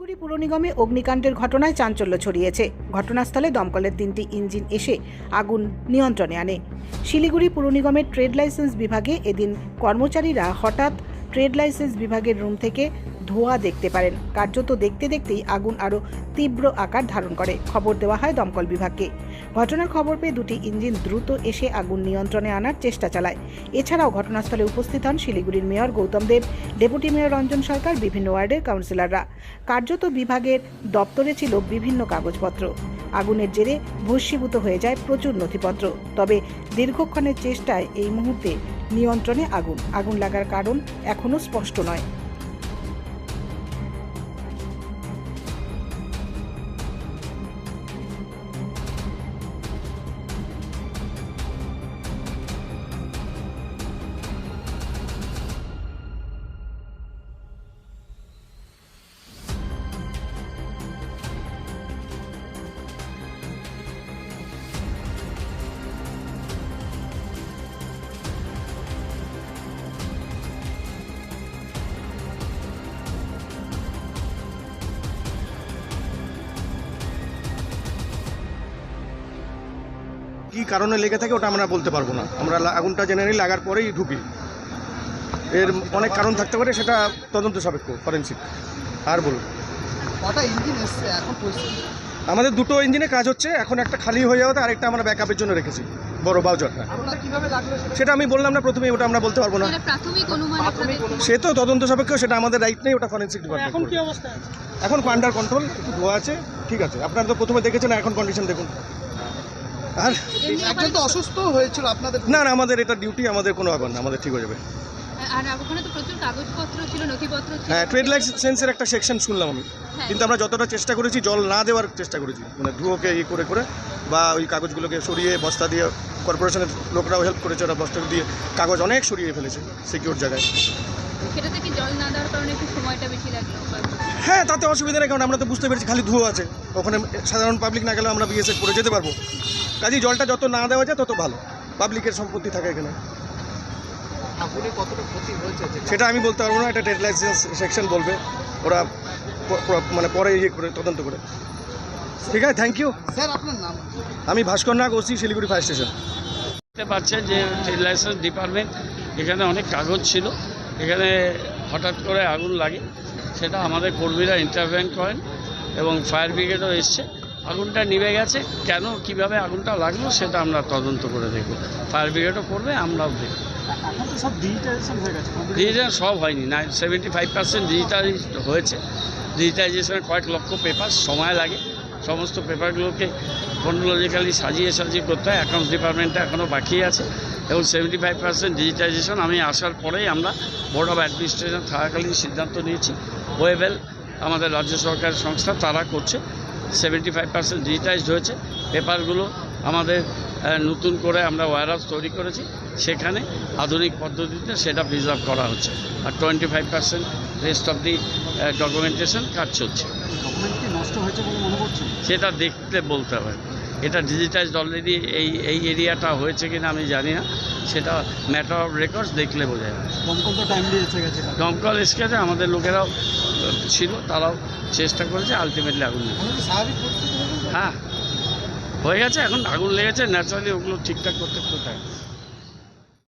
শিলিগুড়ি পুর নিগমে অগ্নিকাণ্ডের ঘটনায় চাঞ্চল্য ছড়িয়েছে। ঘটনাস্থলে দমকলের তিনটি ইঞ্জিন এসে আগুন নিয়ন্ত্রণে আনে। শিলিগুড়ি পুর নিগমের ট্রেড লাইসেন্স বিভাগে এদিন কর্মচারীরা হঠাৎ ট্রেড লাইসেন্স বিভাগের রুম থেকে ধোঁয়া দেখতে পারেন। কার্যত দেখতে দেখতেই আগুন আরও তীব্র আকার ধারণ করে। খবর দেওয়া হয় দমকল বিভাগকে। ঘটনার খবর পেয়ে দুটি ইঞ্জিন দ্রুত এসে আগুন নিয়ন্ত্রণে আনার চেষ্টা চালায়। এছাড়াও ঘটনাস্থলে উপস্থিত হন শিলিগুড়ির mayor Gautam Deb, deputy mayor Ranjan Sarkar, বিভিন্ন ওয়ার্ডের কাউন্সিলররা। কার্যত বিভাগের দপ্তরে ছিল বিভিন্ন কাগজপত্র। আগুনের জেরে ভস্মীভূত হয়ে যায় প্রচুর নথিপত্র। তবে দীর্ঘক্ষণের চেষ্টায় এই মুহূর্তে নিয়ন্ত্রণে আগুন। আগুন লাগার কারণ এখনও স্পষ্ট নয়। কি কারণে লেগে থাকে ওটা আমরা বলতে পারব না। আমরা লা- আগুনটা জেনারেলি লাগার পরেই ঢুকি। এর অনেক কারণ থাকতে পারে সেটা তদন্ত সাপেক্ষ ফরেন্সিক। আর বলুন। আমাদের দুটো ইঞ্জিনে কাজ হচ্ছে এখন একটা খালি হয়ে যাওয়াতে আরেকটা আমরা ব্যাকআপের জন্য রেখেছি বড় বাউজারটা আপনার কীভাবে লাগল সেটা? আমি বললাম না প্রথমে ওটা আমরা বলতে পারব না। প্রাথমিক অনুমান প্রাথমিক আপনাদের সে তো তদন্ত সাপেক্ষ সেটা আমাদের রাইট নেই ওটা ফরেন্সিক ডিপার্টমেন্ট এখন কি এখন আন্ডার কন্ট্রোল একটু ধোয়া আছে ঠিক আছে। আপনারা তো প্রথমে দেখেছেন এখন কন্ডিশন দেখুন। আর একজন তো অসুস্থ হয়েছিল আপনাদের না না আমাদের এটা ডিউটি আমাদের কোনো ব্যাপার না আমাদের ঠিক হয়ে যাবে। আর ওখানে তো প্রচুর কাগজপত্র ছিল নথিপত্র ছিল। হ্যাঁ ট্রেড লাইসেন্সের একটা সেকশন শুনলাম আমি। হ্যাঁ। কিন্তু আমরা যতটা চেষ্টা করেছি জল না দেওয়ার চেষ্টা করেছি। মানে ধুয়োকে ইয়ে করে করে বা ওই কাগজগুলোকে সরিয়ে বস্তা দিয়ে কর্পোরেশনের লোকরাও হেল্প করেছে ওরা বস্তা দিয়ে কাগজ অনেক সরিয়ে ফেলেছে সিকিউর জায়গায়। সেটা থেকে জল না দেওয়ার কারণে একটু সময়টা বেশি লাগল? হ্যাঁ তাতে অসুবিধা নেই কারণ আমরা তো বুঝতে পেরেছি খালি ধুয়ো আছে। ওখানে সাধারণ পাবলিক না গেলেও আমরা বিএসএফ করে যেতে পারব। কাজেই জলটা যত না দেওয়া যায় তত ভালো। পাবলিকের সম্পত্তি থাকে এখানে। আগুনে কতটা ক্ষতি হয়েছে যে- সেটা আমি বলতে পারব না এটা ট্রেড লাইসেন্স সেকশন বলবে। ওরা মানে পরে ইয়ে করে তদন্ত করে। ঠিক আছে থ্যাংক ইউ স্যার আপনার নাম? আমি Bhaskar Nag OC Siliguri fire station দেখতে পাচ্ছেন যে ট্রেড লাইসেন্স ডিপার্টমেন্ট এখানে অনেক কাগজ ছিল। এখানে হঠাৎ করে আগুন লাগে। সেটা আমাদের কর্মীরা ইন্টারভেন করেন এবং ফায়ার ব্রিগেডও এসছে। আগুনটা নিভে গেছে। কেন কীভাবে আগুনটা লাগল সেটা আমরা তদন্ত করে দেখব। ফায়ার ব্রিগেডও করবে আমরাও দেখব। ডিজিটাল সব হয়নি। না সেভেন্টি ফাইভ পার্সেন্ট ডিজিটালাইজ হয়েছে। ডিজিটালাইজেশনে কয়েক লক্ষ পেপার সময় লাগে। সমস্ত পেপারগুলোকে ক্রোনোলজিক্যালি সাজিয়ে সাজিয়ে করতে হয়। অ্যাকাউন্টস ডিপার্টমেন্টে এখনও বাকি আছে। এবং সেভেন্টি ফাইভ পার্সেন্ট ডিজিটাইজেশন আমি আসার পরেই আমরা বোর্ড অফ অ্যাডমিনিস্ট্রেশন থাকাকালীন সিদ্ধান্ত নিয়েছি। ওয়েবেল আমাদের রাজ্য সরকারের সংস্থা তারা করছে। সেভেন্টি ফাইভ পার্সেন্ট ডিজিটাইজড হয়েছে। পেপারগুলো আমাদের নতুন করে আমরা ওয়ারহাউস তৈরি করেছি। সেখানে আধুনিক পদ্ধতিতে সেটা প্রিজার্ভ করা হচ্ছে। আর twenty five percent rest of the documentation কাজ চলছে। সেটা দেখতে বলতে হবে এটা ডিজিটাইজড অলরেডি এই এই এরিয়াটা হয়েছে কিনা আমি জানি না। সেটা ম্যাটার অফ রেকর্ডস দেখলে বোঝা যায়। দমকল এসে গেছে। আমাদের লোকেরাও ছিল তারাও চেষ্টা করেছে আলটিমেটলি আগুন হয়ে গেছে? হ্যাঁ গেছে এখন আগুন লেগেছে ন্যাচারালি ওগুলো ঠিকঠাক করতে করতে